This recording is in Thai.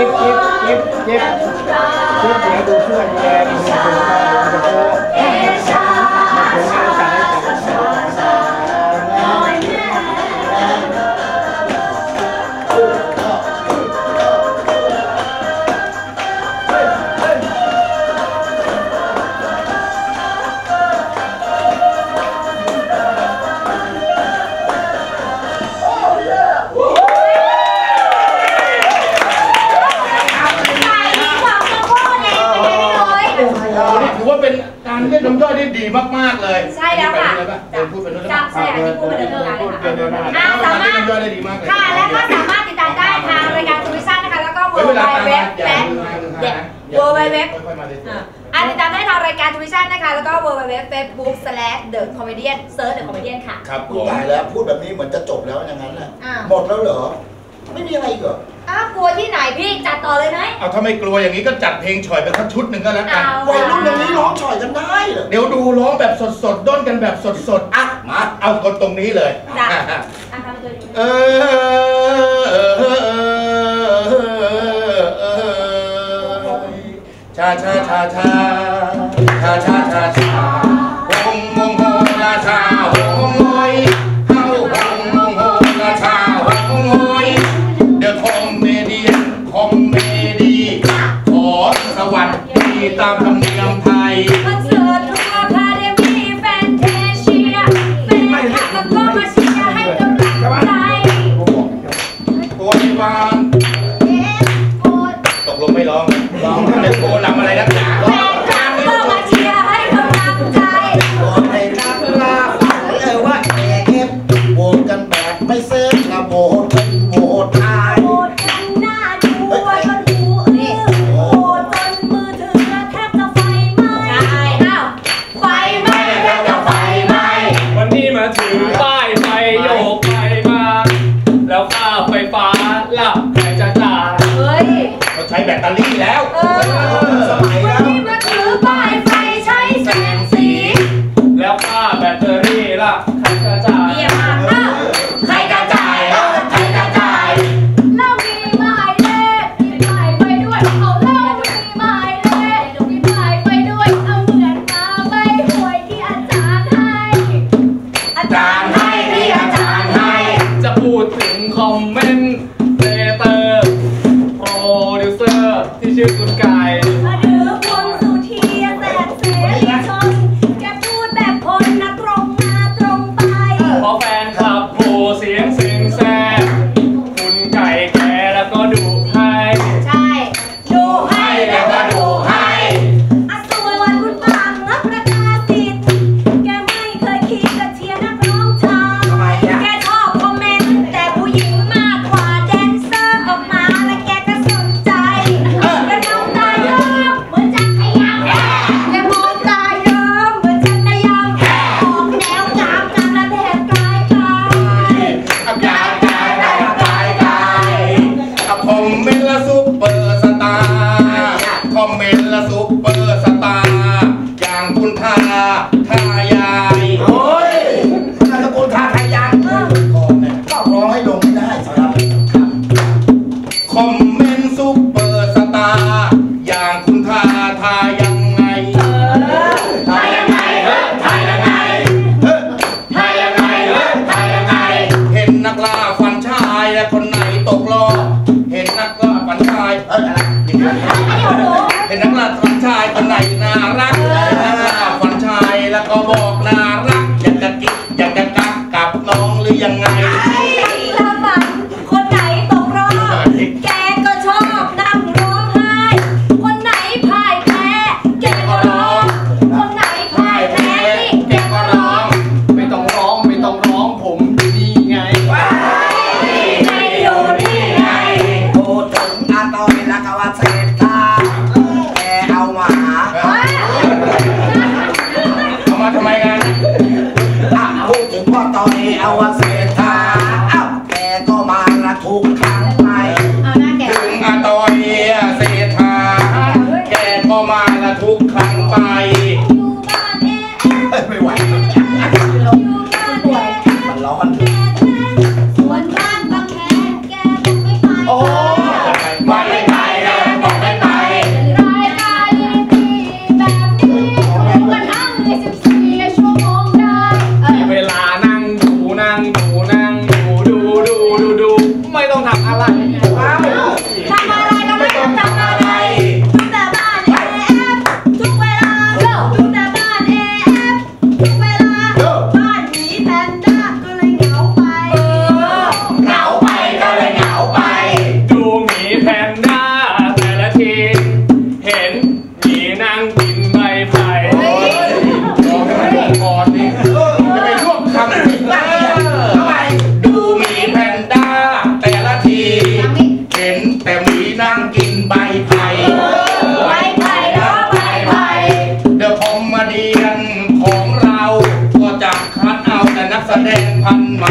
ยิบยิบยิบยิบยิบเดี๋ยวดูเพื่อนบกมีบนจะโก ดีมากมากเลยใช่แล้วค่ะเดินพูดไปด้วยจากสยามที่พูดไปเรื่องอะไรค่ะสามารถค่ะและก็สามารถติดตามได้ทางรายการทวิชั่นนะคะแล้วก็เว็บไซต์เว็บแบ็คเว็บเว็บอันติดตามได้ทางรายการทวิชั่นนะคะแล้วก็ www facebook slash the comedian search the comedian ค่ะครับตายแล้วพูดแบบนี้เหมือนจะจบแล้วอย่างนั้นแหละหมดแล้วเหรอ ไม่มีอะไรอีกเหรออ้าวกลัวที่ไหนพี่จัดต่อเลยไหม เอาถ้าไม่กลัวอย่างนี้ก็จัดเพลงฉ่อยไปสักชุดหนึ่งก็แล้วกันวัยรุ่นอย่างนี้ร้องฉ่อยกันได้เหรอเดี๋ยวดูร้องแบบสดๆด้นกันแบบสดๆอะมา เอากดตรงนี้เลยจ้ะ อะ อะทำตัวดีเออเออเออเออชาชาชาชา แบตเตอรี่แล้ว ทายายโอ้ยนามสกุลทาทา yang ngaji แสดงพันใหม่